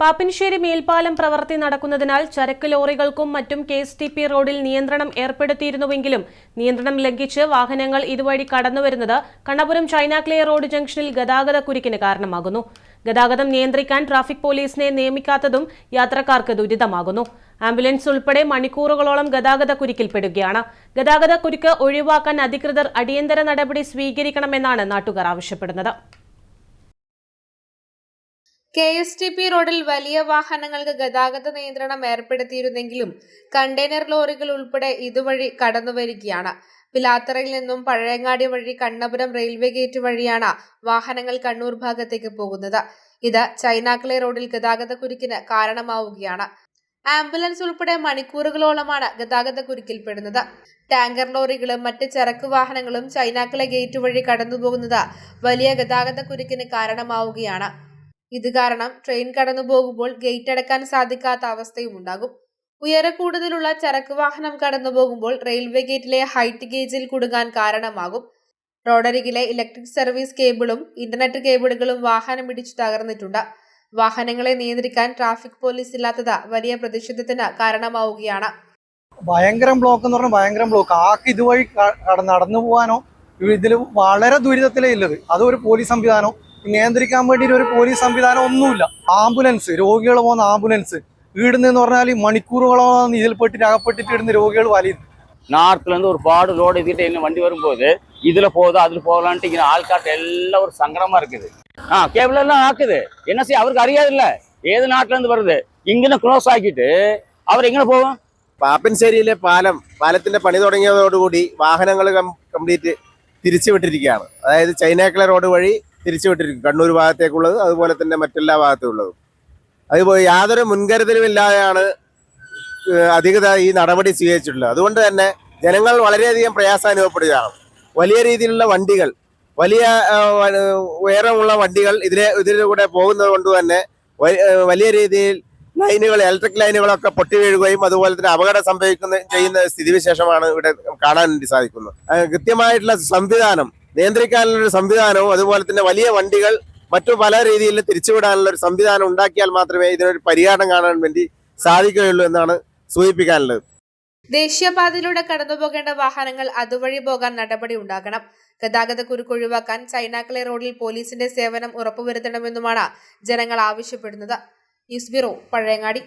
പാപ്പിൻശ്ശേരി മേൽപ്പാലം പ്രവൃത്തി നടക്കുന്നതിനാൽ ചരക്ക് ലോറികൾക്കും മറ്റും കെ എസ് ടി പി റോഡിൽ നിയന്ത്രണം ഏർപ്പെടുത്തിയിരുന്നുവെങ്കിലും നിയന്ത്രണം ലംഘിച്ച് വാഹനങ്ങൾ ഇതുവഴി കടന്നുവരുന്നത് കണ്ണപുരം ചൈനാക്ലേ റോഡ് ജംഗ്ഷനിൽ ഗതാഗത കുരുക്കിന് കാരണമാകുന്നു. ഗതാഗതം നിയന്ത്രിക്കാൻ ട്രാഫിക് പോലീസിനെ നിയമിക്കാത്തതും യാത്രക്കാർക്ക് ദുരിതമാകുന്നു. ആംബുലൻസ് ഉൾപ്പെടെ മണിക്കൂറുകളോളം ഗതാഗത കുരുക്കിൽപ്പെടുകയാണ് ഗതാഗത കുരുക്ക് ഒഴിവാക്കാൻ അധികൃതർ അടിയന്തര നടപടി സ്വീകരിക്കണമെന്നാണ് നാട്ടുകാർ ആവശ്യപ്പെടുന്നത്. കെ എസ് ടി പി റോഡിൽ വലിയ വാഹനങ്ങൾക്ക് ഗതാഗത നിയന്ത്രണം ഏർപ്പെടുത്തിയിരുന്നെങ്കിലും കണ്ടെയ്നർ ലോറികൾ ഉൾപ്പെടെ ഇതുവഴി കടന്നുവരികയാണ് പിലാത്തറയിൽ നിന്നും പഴയങ്ങാടി വഴി കണ്ണപുരം റെയിൽവേ ഗേറ്റ് വഴിയാണ് വാഹനങ്ങൾ കണ്ണൂർ ഭാഗത്തേക്ക് പോകുന്നത്. ഇത് ചൈനാക്കളെ റോഡിൽ ഗതാഗത കുരുക്കിന് കാരണമാവുകയാണ്. ആംബുലൻസ് ഉൾപ്പെടെ മണിക്കൂറുകളോളമാണ് ഗതാഗത കുരുക്കിൽപ്പെടുന്നത് ടാങ്കർ ലോറികളും മറ്റ് ചരക്ക് വാഹനങ്ങളും ചൈനാക്കളെ ഗേറ്റ് വഴി കടന്നുപോകുന്നത് വലിയ ഗതാഗത കുരുക്കിന് കാരണമാവുകയാണ്. ഇത് കാരണം ട്രെയിൻ കടന്നു പോകുമ്പോൾ ഗേറ്റ് അടക്കാൻ സാധിക്കാത്ത അവസ്ഥയും ഉണ്ടാകും. ഉയര കൂടുതലുള്ള ചരക്ക് വാഹനം കടന്നു പോകുമ്പോൾ റെയിൽവേ ഗേറ്റിലെ ഹൈറ്റ് ഗേജിൽ കുടുങ്ങാൻ കാരണമാകും. റോഡരികിലെ ഇലക്ട്രിക് സർവീസ് കേബിളും ഇന്റർനെറ്റ് കേബിളുകളും വാഹനം ഇടിച്ചു തകർന്നിട്ടുണ്ട്. വാഹനങ്ങളെ നിയന്ത്രിക്കാൻ ട്രാഫിക് പോലീസ് ഇല്ലാത്തത് വലിയ പ്രതിഷേധത്തിന് കാരണമാവുകയാണ്. ഭയങ്കര ബ്ലോക്ക് എന്ന് പറഞ്ഞാൽ ഭയങ്കര ബ്ലോക്ക് ആക്ക് ഇതുവഴി നടന്നു പോകാനോ ഇതിൽ വളരെ ദുരിതത്തിലേ ഉള്ളത്. അതൊരു പോലീസ് സംവിധാനം നിയന്ത്രിക്കാൻ വേണ്ടി ഒരു പോലീസ് സംവിധാനം ഒന്നുമില്ല ആംബുലൻസ് രോഗികൾ പോകുന്ന ആംബുലൻസ് ഈടുന്ന് എന്ന് പറഞ്ഞാൽ മണിക്കൂറുകളോളം ഇതിൽ പെട്ടിട്ട് അകപ്പെട്ടിട്ട് ഇടുന്ന രോഗികൾ വലിയ நார்த்ல இருந்து ஒரு பாடு ரோடு இதுகிட்ட இன்னும் வண்டி வரும்போது இதுல போகுதா அதுல போகலான்ட்டு இங்க ஆள்காட்டு எல்லாம் ஒரு சங்கடமா இருக்குது ஆ கேபிள் எல்லாம் ஆக்குது என்ன செய்ய அவருக்கு அறியாது இல்ல ഏത് നാട്ടിൽ നിന്ന് വരുന്നത് ഇങ്ങനെ ക്ലോസ് ആക്കിയിട്ട് അവർ എങ്ങനെ പോകും പാപ്പൻശ്ശേരിയിലെ പാലം പാലത്തിന്റെ പണി തുടങ്ങിയതോടുകൂടി വാഹനങ്ങൾ കംപ്ലീറ്റ് തിരിച്ചുവിട്ടിരിക്കുകയാണ് അതായത് ചൈനാക്കിള റോഡ് വഴി തിരിച്ചുവിട്ടിരിക്കും. കണ്ണൂർ ഭാഗത്തേക്കുള്ളത് അതുപോലെ തന്നെ മറ്റെല്ലാ ഭാഗത്തുള്ളതും അതുപോലെ യാതൊരു മുൻകരുതലുമില്ലാതെയാണ് ഏഹ് അധികൃതർ ഈ നടപടി സ്വീകരിച്ചിട്ടുള്ളത്. അതുകൊണ്ട് തന്നെ ജനങ്ങൾ വളരെയധികം പ്രയാസം അനുഭവപ്പെടുകയാണ്. വലിയ രീതിയിലുള്ള വണ്ടികൾ വലിയ ഉയരമുള്ള വണ്ടികൾ ഇതിലെ ഇതിലൂടെ പോകുന്നത് കൊണ്ട് തന്നെ വലിയ രീതിയിൽ ലൈനുകൾ ഇലക്ട്രിക് ലൈനുകളൊക്കെ പൊട്ടി വീഴുകയും അതുപോലെ തന്നെ അപകടം സംഭവിക്കുന്ന ചെയ്യുന്ന സ്ഥിതിവിശേഷമാണ് ഇവിടെ കാണാൻ വേണ്ടി സാധിക്കുന്നത്. കൃത്യമായിട്ടുള്ള സംവിധാനം നിയന്ത്രിക്കാനുള്ള ഒരു സംവിധാനവും അതുപോലെ തന്നെ വലിയ വണ്ടികൾ മറ്റു പല രീതിയിൽ തിരിച്ചുവിടാനുള്ള ഒരു സംവിധാനം ഉണ്ടാക്കിയാൽ മാത്രമേ ഇതിനൊരു പരിഹാരം കാണാൻ വേണ്ടി സാധിക്കുകയുള്ളൂ എന്നാണ് സൂചിപ്പിക്കാനുള്ളത്. ദേശീയപാതയിലൂടെ കടന്നുപോകേണ്ട വാഹനങ്ങൾ അതുവഴി പോകാൻ നടപടി ഉണ്ടാകണം. ഗതാഗത കുരുക്ക് ഒഴിവാക്കാൻ ചൈനാക്കളെ റോഡിൽ പോലീസിന്റെ സേവനം ഉറപ്പുവരുത്തണമെന്നുമാണ് ജനങ്ങൾ ആവശ്യപ്പെടുന്നത്. News bureau Pazhayangadi.